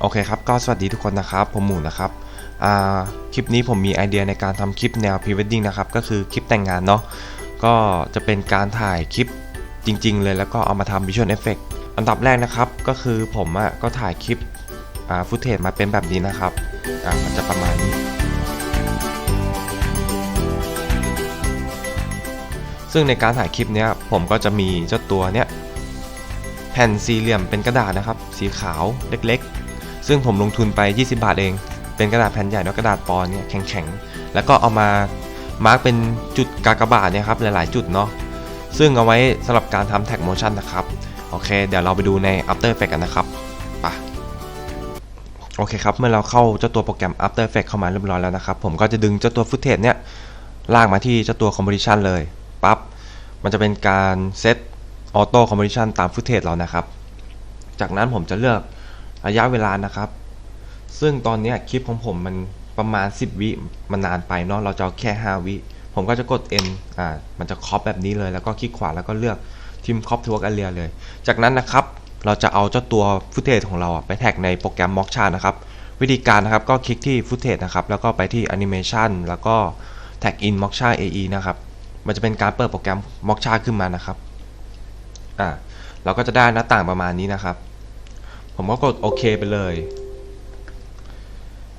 โอเคครับก็สวัสดีทุกคนนะครับ ผมหมูนะครับคลิปนี้ผมมีไอเดียในการทำคลิปแนว pre wedding นะครับ ก็คือคลิปแต่งงานเนาะก็จะเป็นการถ่ายคลิปจริง ๆ เลยแล้วก็เอามาทำ visual effect อันดับแรกนะครับ ก็คือผมอะก็ถ่ายคลิปฟุตเทจมาเป็นแบบนี้นะครับอ่ามันจะประมาณนี้ ซึ่งในการถ่ายคลิปเนี้ยผมก็จะมีเจ้าตัวเนี้ยแผ่นสี่เหลี่ยมเป็นกระดาษนะครับ สีขาวเล็กๆ ซึ่งผมลงทุนไป 20 บาทเอง เป็นกระดาษแผ่นใหญ่แล้วกระดาษปอนเนี่ยแข็งๆ แล้วก็เอามามาร์กเป็นจุดกากบาทเนี่ยครับหลายๆ จุดเนาะ ซึ่งเอาไว้สำหรับการทำแท็กโมชั่นนะครับ โอเค เดี๋ยวเราไปดูใน After Effects กันนะครับไปโอเคครับ เมื่อเราเข้าเจ้าตัวโปรแกรม After Effects เข้ามาเรียบร้อยแล้วนะครับ ผมก็จะดึงเจ้าตัวฟุตเทจเนี่ยลากมาที่เจ้าตัว Composition เลยปั๊บ มันจะเป็นการเซตออโต้คอม p พ t ชันตามฟุตเทจเรานะครับ จากนั้นผมจะเลือก ระยะเวลานะครับ ซึ่งตอนนี้คลิปของผมมันประมาณ 10 วิมันนานไปเนาะเราจะแค่ 5 วิ ผมก็จะกด N อ่ามันจะครอปแบบนี้เลยแล้วก็คลิกขวาแล้วก็เลือกทีมครอปทัวร์กันเรียเลย จากนั้นนะครับเราจะเอาเจ้าตัวฟุตเทจของเราอะไปแท็กในโปรแกรม Mock นะครับ วิธีการนะครับก็คลิกที่ฟุตเทจนะครับ แล้วก็ไปที่ Animation แล้วก็แท็ก in Mock AE นะครับ มันจะเป็นการเปิดโปรแกรม Mock ขึ้นมานะครับอ่าเราก็จะได้หน้าต่างประมาณนี้นะครับ ผมก็กดโอเคไปเลย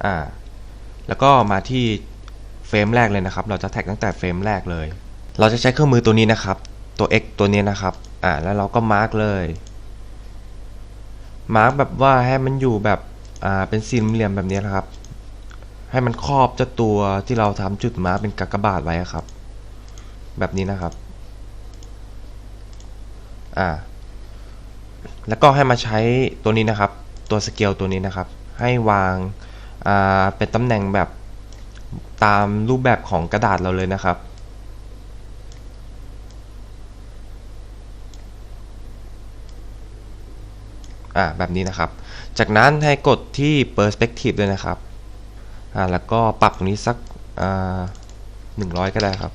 อ่าแล้วก็มาที่เฟรมแรกเลยนะครับ เราจะแท็กตั้งแต่เฟรมแรกเลย เราจะใช้เครื่องมือตัวนี้นะครับ ตัว X ตัวนี้นะครับ อ่า แล้วเราก็มาร์กเลย มาร์กแบบว่าให้มันอยู่แบบ อ่า เป็นสี่เหลี่ยมแบบนี้นะครับ ให้มันครอบเจ้าตัวที่เราทำจุดมาร์กเป็นกากบาทไว้ครับ แบบนี้นะครับ อ่า แล้วก็ให้มาใช้ตัวนี้นะครับ ตัวสเกลตัวนี้นะครับ ให้วางาเป็นตำแหน่งแบบตามรูปแบบของกระดาษเราเลยนะครับอ่าแบบนี้นะครับ จากนั้นให้กดที่ perspective ด้วยนะครับอ่าแล้วก็ปรับตรงนี้สักหนึ่งร้อยก็ได้ครับ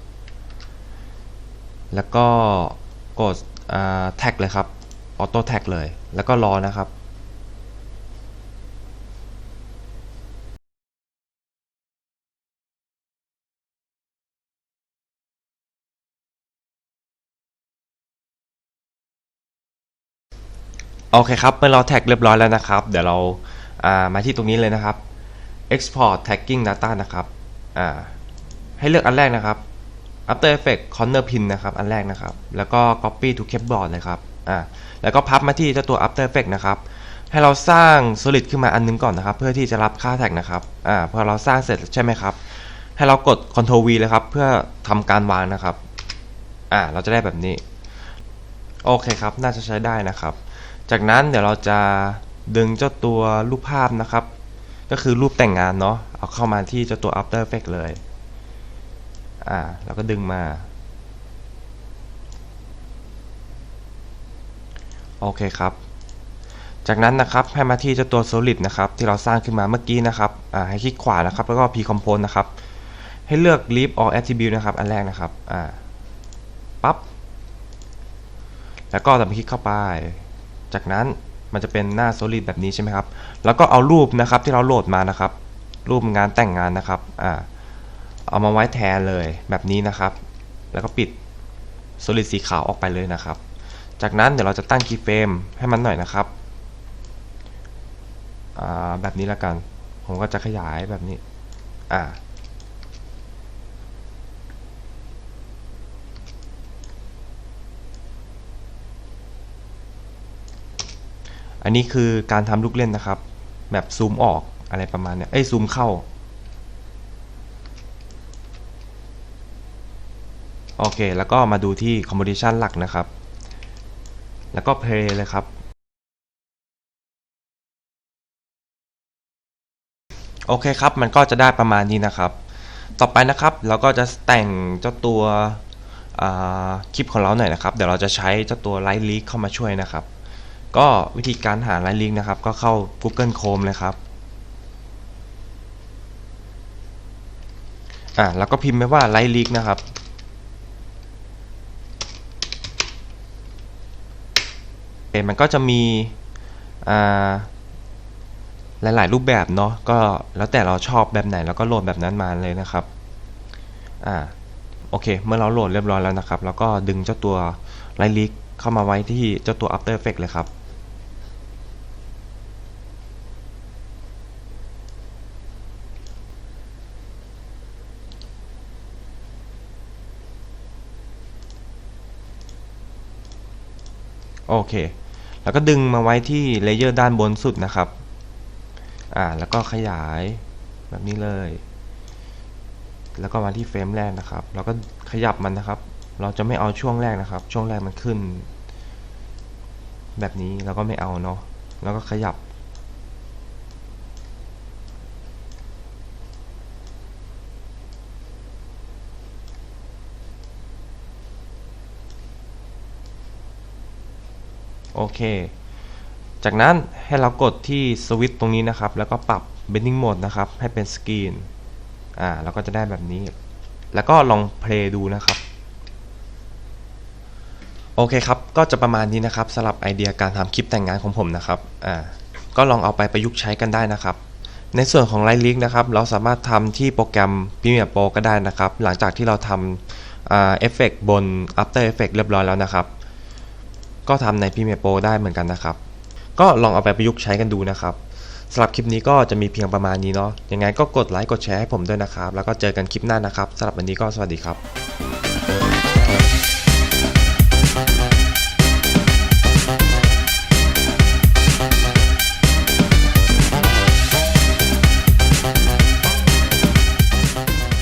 แล้วก็กดแท็กเลยครับ ออโต้แท็กเลย แล้วก็รอนะครับ โอเคครับ เมื่อเราแท็กเรียบร้อยแล้วนะครับ เดี๋ยวเราามาที่ตรงนี้เลยนะครับ export tagging data นะครับให้เลือกอันแรกนะครับ After Effects Corner Pin นะครับ อันแรกนะครับ แล้วก็ Copy to Clipboard เลยครับ อ่าแล้วก็พับมาที่เจ้าตัว After Effects นะครับ ให้เราสร้าง Solid ขึ้นมาอันนึงก่อนนะครับ เพื่อที่จะรับค่าแท็กนะครับอ่าพอเราสร้างเสร็จใช่ไหมครับ ให้เรากด Ctrl V เลยครับ เพื่อทำการวางนะครับอ่าเราจะได้แบบนี้ โอเคครับ น่าจะใช้ได้นะครับ จากนั้นเดี๋ยวเราจะดึงเจ้าตัวรูปภาพนะครับ ก็คือรูปแต่งงานเนาะ เอาเข้ามาที่เจ้าตัว After Effects เลย อ่า แล้วก็ดึงมา โอเคครับ จากนั้นนะครับให้มาที่เจ้าตัว solid นะครับที่เราสร้างขึ้นมาเมื่อกี้นะครับให้คลิกขวานะครับแล้วก็ p compose นะครับ ให้เลือก leave all attribute นะครับอันแรกนะครับปั๊บแล้วก็ดับคลิกเข้าไป จากนั้นมันจะเป็นหน้า solid แบบนี้ใช่ไหมครับ แล้วก็เอารูปนะครับที่เราโหลดมานะครับ รูปงานแต่งงานนะครับอ่าเอามาไว้แทนเลยแบบนี้นะครับ แล้วก็ปิด solid สีขาวออกไปเลยนะครับ จากนั้นเดี๋ยวเราจะตั้ง keyframe ให้มันหน่อยนะครับ แบบนี้ล้วกัน ผมก็จะขยายแบบนี้ อ่า อันนี้คือการทำลูกเล่นนะครับ แบบซูมออกอะไรประมาณเนี้ย เอ้ยซูมเข้า โอเค แล้วก็มาดูที่ Composition หลักนะครับ แล้วก็ Play เลยครับ โอเคครับ มันก็จะได้ประมาณนี้นะครับ ต่อไปนะครับเราก็จะแต่งเจ้าตัวคลิปของเราหน่อยนะครับ เดี๋ยวเราจะใช้เจ้าตัว Light Leak เข้ามาช่วยนะครับ ก็วิธีการหา Light Leak นะครับ ก็เข้า Google Chrome เลยครับอ่าแล้วก็พิมพ์ไปว่า Light Leak นะครับ มันก็จะมีอ่าหลาย ๆ รูปแบบเนาะก็แล้วแต่เราชอบแบบไหนเราก็โหลดแบบนั้นมาเลยนะครับอ่าโอเค เมื่อเราโหลดเรียบร้อยแล้วนะครับ แล้วก็ดึงเจ้าตัวไลลิกเข้ามาไว้ที่เจ้าตัว After Effects เลยครับ โอเค แล้วก็ดึงมาไว้ที่เลเยอร์ด้านบนสุดนะครับ อ่า แล้วก็ขยายแบบนี้เลย แล้วก็มาที่เฟรมแรกนะครับแล้วก็ขยับมันนะครับ เราจะไม่เอาช่วงแรกนะครับ ช่วงแรกมันขึ้น แบบนี้เราก็ไม่เอาเนาะ แล้วก็ขยับ โอเค จากนั้นให้เรากดที่สวิตช์ตรงนี้นะครับ แล้วก็ปรับ bending mode นะครับ ให้เป็นสกรีนอ่าเราก็จะได้แบบนี้ แล้วก็ลองเพลย์ดูนะครับ โอเคครับ ก็จะประมาณนี้นะครับสำหรับไอเดียการทำคลิปแต่งงานของผมนะครับอ่าก็ลองเอาไปประยุกต์ใช้กันได้นะครับในส่วนของ Light Link นะครับ เราสามารถทำที่โปรแกรม Premiere Pro ก็ได้นะครับ หลังจากที่เราทำเอฟเฟกบน After Effects เรียบร้อยแล้วนะครับ ก็ทำใน Premiere Pro ได้เหมือนกันนะครับ ก็ลองเอาไปประยุกต์ใช้กันดูนะครับสำหรับคลิปนี้ก็จะมีเพียงประมาณนี้เนาะยังไงก็กดไลค์กดแชร์ให้ผมด้วยนะครับ แล้วก็เจอกันคลิปหน้านะครับสำหรับวันนี้ก็สวัสดีครับ